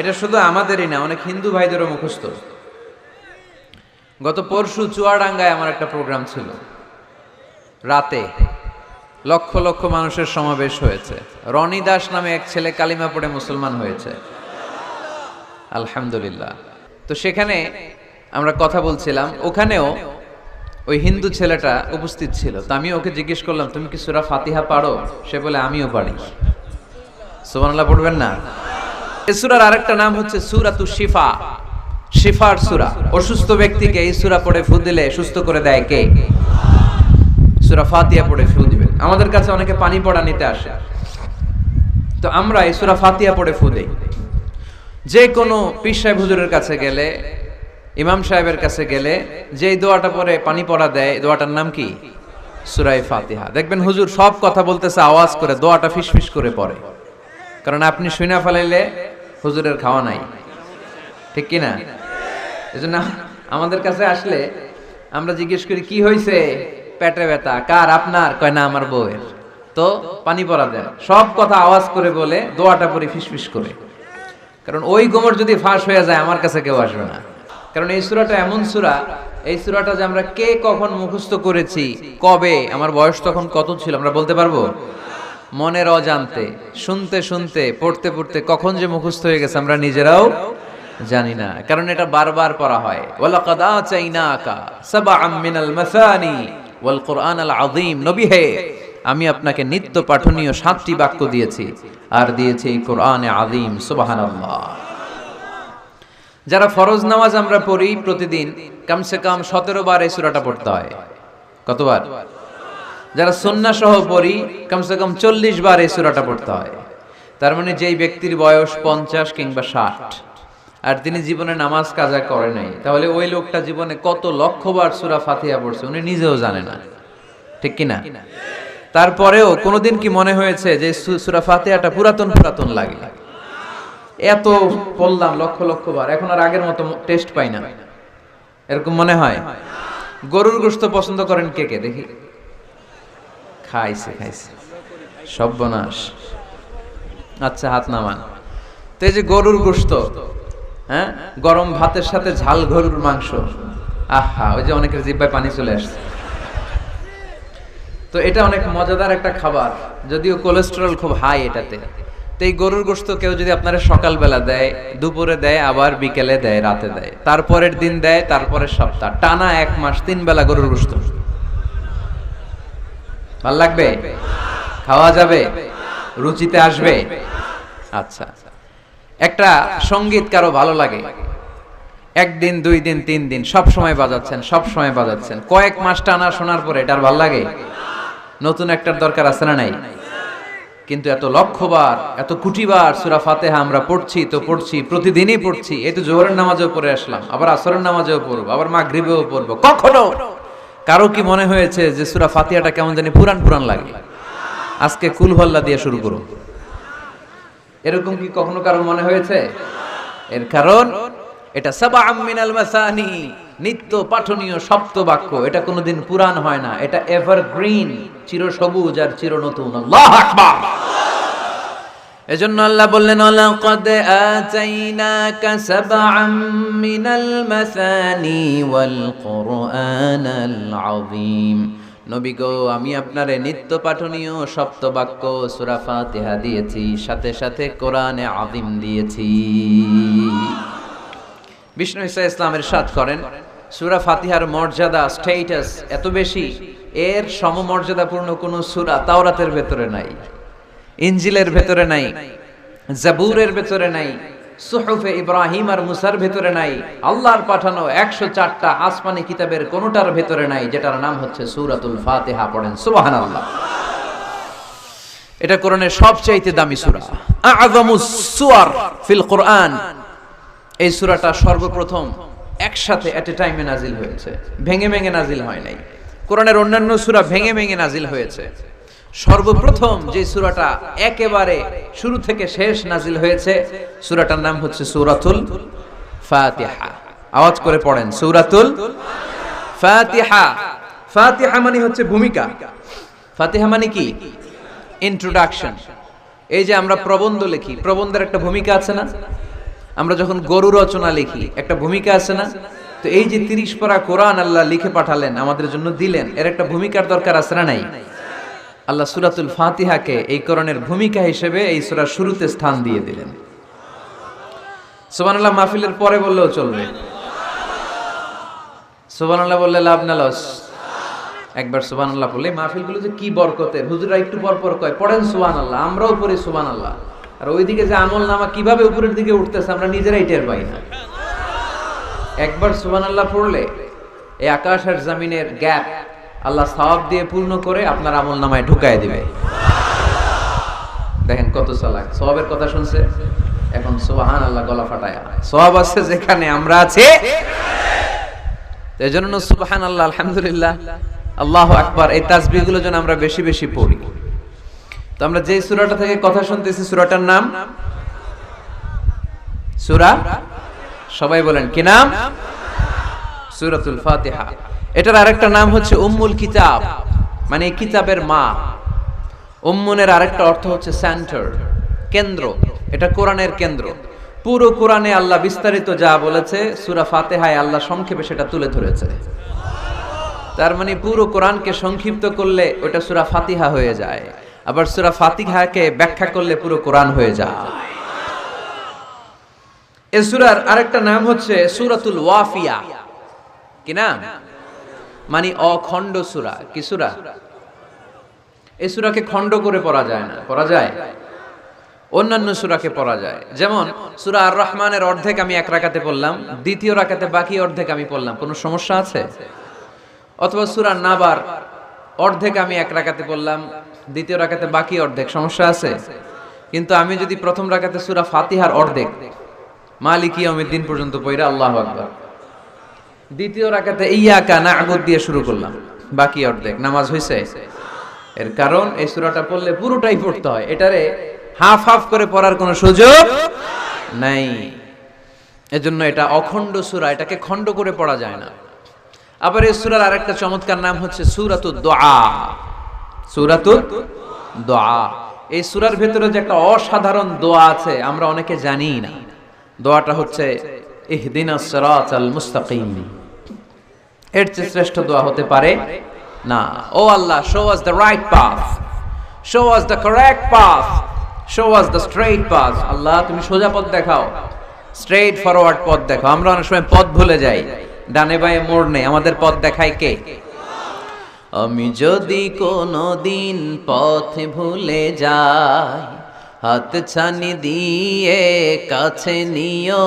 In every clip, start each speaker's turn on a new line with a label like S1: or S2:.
S1: এটা শুধু আমাদেরই না, অনেক হিন্দু ভাইদেরও মুখস্থ। গত পরশু চুয়াডাঙ্গায় আমার একটা প্রোগ্রাম ছিল। রাতে লক্ষ লক্ষ মানুষের সমাবেশ হয়েছে। রনি দাস নামে এক ছেলে কালিমা পড়ে মুসলমান হয়েছে। আলহামদুলিল্লাহ। তো সেখানে আমরা কথা বলছিলাম, ওখানেও ওই হিন্দু ছেলেটা উপস্থিত ছিল। তো আমি ওকে জিজ্ঞেস করলাম, তুমি কি সুরা ফাতিহা পারো? সে বলে, আমিও পারি। সুবহানাল্লাহ, পড়বেন না? এই সুরার আরেকটা নাম হচ্ছে সুরাতু শিফা। শিফার সুরা। অসুস্থ ব্যক্তিকে এই সুরা পড়ে ফু দিলে সুস্থ করে দেয় কে? সুরা ফাতিহা পড়ে ফু দিবে। আমাদের কাছে অনেকে পানি পড়া নিতে আসে। তো আমরা এই সুরা ফাতিহা পড়ে ফু দেই। যে কোনো পীর সাহেব হুজুরের কাছে গেলে, ইমাম সাহেবের কাছে গেলে, যেই দোয়াটা পরে পানি পড়া দেয় দোয়াটার নাম কি? সুরাই ফাতিহা। দেখবেন হুজুর সব কথা বলতেছে, আওয়াজ করে, দোয়াটা ফিসফিস করে পড়ে। কারণ আপনি শুনা ফেলাইলে হুজুরের খাওয়া নাই। ঠিক কি না এজন্য আমাদের কাছে আসলে আমরা জিজ্ঞেস করি, কি হয়েছে পেটে ব্যথা? কার আপনার? কয়, না, আমার বউয়ের। তো পানি পড়া দেন। সব কথা আওয়াজ করে বলে, দোয়াটা পরে ফিসফিস করে। কারণ ওই গোমর যদি ফাঁস হয়ে যায়, আমার কাছে কেউ আসবে না। কারণ এই সুরাটা এমন সুরা, এই সুরাটা যে আমরা কে কখন মুখস্থ করেছি, কবে, আমার বয়স তখন কত ছিল, আমরা বলতে পারব? মনের অজান্তে, শুনতে শুনতে, পড়তে পড়তে কখন যে মুখস্থ হয়ে গেছে আমরা নিজেরাও জানি না। কারণ এটা বারবার পড়া হয়। ওয়ালাকাদ মিনাল মাসানি ওয়াল আল আযীম। নবী হে, আমি আপনাকে নিত্য পাঠনীয় সাতটি বাক্য দিয়েছি। আর দিয়েছি কোরআনে আযীম, সুবহানাল্লাহ। যারা ফরজ নামাজ আমরা পড়ি প্রতিদিন, কমসে কম সতেরো বার এই সুরাটা পড়তে হয়। কতবার? যারা সন্না সহ পড়ি, কমসে কম চল্লিশ বার এই সুরাটা পড়তে হয়। তার মানে যেই ব্যক্তির বয়স পঞ্চাশ কিংবা ষাট, আর তিনি জীবনে নামাজ কাজা করে নাই, তাহলে ওই লোকটা জীবনে কত লক্ষবার সুরা ফাতিহা পড়ছে উনি নিজেও জানে না। ঠিক কি না তারপরেও কোনোদিন কি মনে হয়েছে যে সুরা ফাতিহাটা পুরাতন পুরাতন লাগে? এত পড়লাম লক্ষ লক্ষ বার এখন আর আগের মতো টেস্ট পাই না। এরকম মনে হয়? গরুর গোস্ত পছন্দ করেন কে কে? দেখি। খাইছে খাইছে। সর্বনাশ আচ্ছা হাত নামান। তো এই যে গরুর গোস্ত হ্যাঁ? গরম ভাতের সাথে ঝাল গরুর মাংস। আহা, ওই যে অনেকের জিব্বায় পানি চলে আসছে। তো এটা অনেক মজাদার একটা খাবার, যদিও কোলেস্টেরল খুব হাই এটাতে। তো এই গরুর গোস্ত কেউ যদি আপনারা সকালবেলা দেয়, দুপুরে দেয়, আবার বিকেলে দেয়, রাতে দেয়, তারপরের দিন দেয়, তারপরের সপ্তাহ, টানা এক মাস তিন বেলা গরুর গোস্ত ভালো লাগবে? খাওয়া যাবে? রুচিতে আসবে? আচ্ছা। একটা সংগীত কারও ভালো লাগে। একদিন, দুই দিন, তিন দিন, সব সময় বাজাচ্ছেন, সব সময় বাজাচ্ছেন। কয়েক মাস টানা শোনার পরে এটার ভালো লাগে? নতুন একটার দরকার আছে না নাই? কিন্তু এত লক্ষবার এত কুটিবার সুরা ফাতেহা আমরা পড়ছি, তো পড়ছি, প্রতিদিনই পড়ছি। এই তো জোহরের নামাজেও পড়ে আসলাম, আবার আসরের নামাজেও পড়ব, আবার মাগরিবেও পড়ব। কখনো কারও কি মনে হয়েছে যে সুরা ফাতিহাটা কেমন জানি পুরান পুরান লাগে? আজকে কুলহল্লা দিয়ে শুরু করুন। এরকম কি কখনো কারও মনে হয়েছে? এর কারণ, এটা সাবা মিনাল মাসানি, নিত্য পাঠনীয় সপ্ত বাক্য। এটা কোনোদিন পুরান হয় না, এটা এভারগ্রিন চির সবুজ আর চির নতুন আল্লাহু আকবার! এজন্য আল্লাহ বললেন লাকাদ আতাইনাকা সাবআম মিনাল মাসানি ওয়াল কুরআনাল আযীম। নবী গো, আমি আপনারে নিত্য পাঠনীয় সপ্ত বাক্য সূরা ফাতিহা দিয়েছি, সাথে সাথে কোরআনে আযীম দিয়েছি। বিষ্ণু ইসা ইসলামের সাথ করেন, সূরা ফাতিহার মর্যাদা স্টেটাস এত বেশি, এর সমমর্যাদাপূর্ণ কোনো সূরা তাওরাতের ভেতরে নাই। ইঞ্জিলের ভেতরে নাই, জাবুরের ভেতরে নাই, সুহুফে ইব্রাহিম আর মুসার ভেতরে নাই, আল্লাহর পাঠানো একশো চারটা আসমানি কিতাবের কোনোটার ভেতরে নাই, যেটার নাম হচ্ছে সূরাতুল ফাতিহা পড়েন, সুবহানাল্লাহ। এটা কোরআনের সবচাইতে দামি সূরা। আযমুস সুয়ার ফিল কোরআন। এই সূরাটা সর্বপ্রথম একসাথে এট এ টাইমে নাজিল হয়েছে। ভেঙে ভেঙে নাজিল হয় নাই। কোরআনের অন্যান্য সূরা ভেঙে ভেঙে নাজিল হয়েছে। সর্বপ্রথম যে সুরাটা একেবারে শুরু থেকে শেষ নাজিল হয়েছে, সুরাটার নাম হচ্ছে সূরাতুল ফাতিহা। আওয়াজ করে পড়েন, সূরাতুল ফাতিহা। ফাতিহা মানে হচ্ছে ভূমিকা। ফাতিহা মানে কি? ইন্ট্রোডাকশন এই যে আমরা প্রবন্ধ লিখি, প্রবন্ধের একটা ভূমিকা আছে না? আমরা যখন গরু রচনা লিখি, একটা ভূমিকা আছে না? তো এই যে তিরিশ পারা কোরআন আল্লাহ লিখে পাঠালেন, আমাদের জন্য দিলেন, এর একটা ভূমিকার দরকার আছে না নাই? আল্লাহ সুরাতুল ফাতিহাকে এই করণের ভূমিকা হিসেবে এই সুরার শুরুতে স্থান দিয়ে দিলেন। সুবহানাল্লাহ, মাহফিলের পরে বললেও চলবে। সুবহানাল্লাহ বললে লাভ না, লস। একবার সুবহানাল্লাহ বললে মাহফিলগুলো যে কি বরকতের? হুজুরা একটু পর পর কয়, পড়েন সুবহানাল্লাহ, আমরাও পড়ি সুবহানাল্লাহ। আর ওইদিকে যে আমল নামা কীভাবে উপরের দিকে উঠতেছে, আমরা নিজেরাই টের পাই না। একবার সুবহানাল্লাহ পড়লে, এই আকাশ আর জামিনের গ্যাপ আল্লাহ দিয়ে পূর্ণ করে আপনার আমল নামায় ঢুকায় দিবে। দেখেন কত চালাক। সওয়াবের কথা শুনছে? এখন সুবহান আল্লাহ গলা ফাটায়। সওয়াব আছে যেখানে আমরা আছি। এই জন্য সুবহান আল্লাহ আলহামদুলিল্লাহ, আল্লাহ আকবার, এই তাসবিহগুলো যেন আমরা বেশি বেশি পড়ি। তো আমরা যে সূরাটা থেকে কথা শুনতেছি, সূরাটার নাম? সূরা? সবাই বলেন, কি নাম? সুরাতুল ফাতিহা। এটার আরেকটা নাম হচ্ছে উম্মুল কিতাব মানে কিতাবের মা। উম্মুনের আরেকটা অর্থ হচ্ছে সেন্টার কেন্দ্র। এটা কোরআনের কেন্দ্র। পুরো কোরআনে আল্লাহ বিস্তারিত যা বলেছে, সুরা ফাতিহায় আল্লাহ সংক্ষেপে সেটা তুলে ধরেছে। তার মানে পুরো কোরআনকে সংক্ষিপ্ত করলে ওটা সুরা ফাতিহা হয়ে যায়। আবার সুরা ফাতিহাকে ব্যাখ্যা করলে পুরো কোরআন হয়ে যায়। এ সূরার আরেকটা নাম হচ্ছে সুরাতুল ওয়াফিয়া। কি নাম? মানে অখণ্ড সূরা। কি সূরা? এই সূরাকে খণ্ড করে পড়া যায় না। পড়া যায়? অন্যান্য সূরাকে পড়া যায়। যেমন সূরা আর রহমানের অর্ধেক আমি এক রাকাতে পড়লাম, দ্বিতীয় রাকাতে বাকি অর্ধেক আমি পড়লাম। কোনো সমস্যা আছে? অথবা সুরা নাবার অর্ধেক আমি এক রাখাতে পড়লাম, দ্বিতীয় রাকাতে বাকি অর্ধেক। সমস্যা আছে? কিন্তু আমি যদি প্রথম রাকাতে সুরা ফাতিহার অর্ধেক, মালিকি দিন পর্যন্ত পড়া আল্লাহু আকবার। দ্বিতীয় রাকাতে ইয়াকা না'বুদ দিয়ে শুরু করলাম। বাকি অর্ধেক নামাজ হইছে। এর কারণ এই সূরাটা পড়লে পুরোটাই পড়তে হয়। এটারে হাফ হাফ করে পড়ার কোনো সুযোগ নাই। এজন্য এটা অখণ্ড সূরা, এটাকে খণ্ড করে পড়া যায় না। আবার এই সুরার আরেকটা চমৎকার নাম হচ্ছে সূরাতুদ দুআ সূরাতুদ দুআ এই সূরার ভেতরে যে একটা অসাধারণ দোয়া আছে, আমরা অনেকে জানি না। দোয়াটা হচ্ছে, ইহদিনাস সিরাতাল মুস্তাকিম। এর চেয়ে শ্রেষ্ঠ দোয়া হতে পারে না। ও Allah show us the right path show us the correct path show us the straight path Allah, তুমি সোজা পথ দেখাও। স্ট্রেইট ফরওয়ার্ড পথ দেখাও। আমরা অনেক সময় পথ ভুলে যাই। ডানে বায়ে মোড় নেই। আমাদের পথ দেখায় কে? আমি যদি কোনো দিন পথ ভুলে যাই, হাত ছানি দিয়ে কাছে নিও।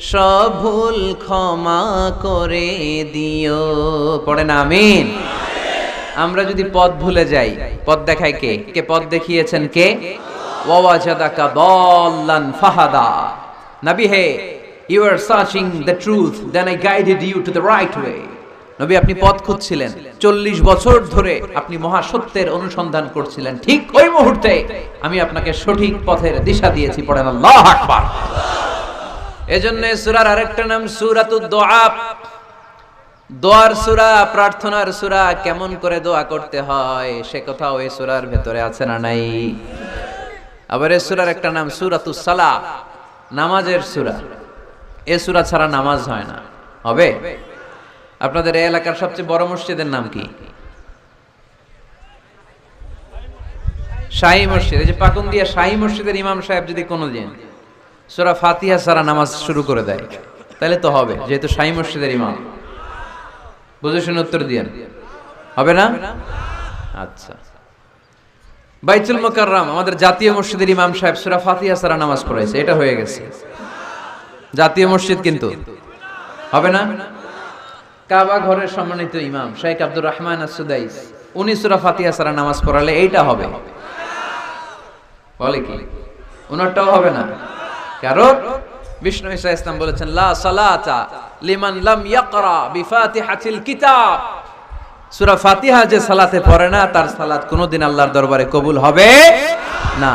S1: সব ভুল ক্ষমা করে দিও। পড়ে না, আমিন? আমরা যদি পথ ভুলে যাই, পথ দেখায় কে? কে পথ দেখিয়েছেন কে? ওয়াজাদাকা ফাহাদা। নবী হে you are searching the truth then I guided you to the right way নবী, আপনি পথ খুঁজছিলেন। চল্লিশ বছর ধরে আপনি মহাসত্যের অনুসন্ধান করছিলেন। ঠিক ওই মুহূর্তে আমি আপনাকে সঠিক পথের দিশা দিয়েছি, পড়েন আল্লাহ আকবার। এজন্য সূরার আরেকটা নাম সূরাতুদ দোয়া দোয়ার সুরা, প্রার্থনার সুরা, কেমন করে দোয়া করতে হয়, সে কথাও ওই সূরার ভেতরে আছে না নাই? আবার এ সূরার একটা নাম সালাহ নামাজের সুরা। এ সুরা ছাড়া নামাজ হয় না। হবে? আপনাদের এই এলাকার সবচেয়ে বড় মসজিদের নাম কি? শাহী মসজিদ। এই যে পাকুন্দিয়া শাহী মসজিদের ইমাম সাহেব যদি কোনোদিন সূরা ফাতিহা সারা নামাজ শুরু করে দেয়। তাহলে তো হবে, যেহেতু শাহী মসজিদের ইমাম। বুঝে শুনে উত্তর দিয়েন। হবে না? আচ্ছা। বাইতুল মোকাররাম, আমাদের জাতীয় মসজিদের ইমাম সাহেব সূরা ফাতিহা সারা নামাজ পড়াইছে, এটা হয়ে গেছে। জাতীয় মসজিদ কিন্তু। হবে না? কাবা ঘরের সম্মানিত ইমাম শেখ আব্দুর রহমান আসুদাইস উনি সূরা ফাতিহা সারা নামাজ পড়ালে এইটা হবে। বলে কি? উনারটাও হবে না? কারণ বিষ্ণু ইসা ইসলাম বলেছেন, লা সালাতা লিমান লাম ইয়াকরা বিফাতিহাতিল কিতাব। সূরা ফাতিহা যে সালাতে পড়ে না, তার সালাত কোনোদিন আল্লাহর দরবারে কবুল হবে না।